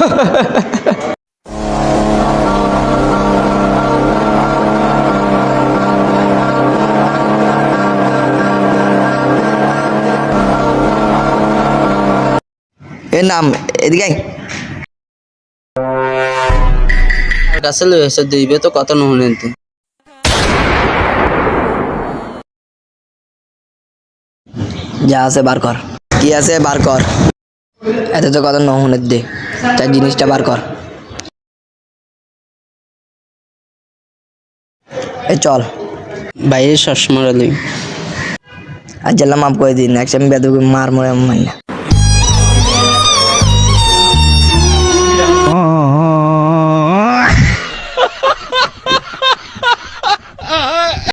এর নাম এদিকে গাছল এসে দিবে তো কত যা আছে বার কর। কি আছে বার কর। এত তো কত নহনে দে। তার জিনিসটা বার কর। এ চল। বাইরে লই আর জেলা মাফ করে দিন একসাথে বেদকে মার মরে মাই না।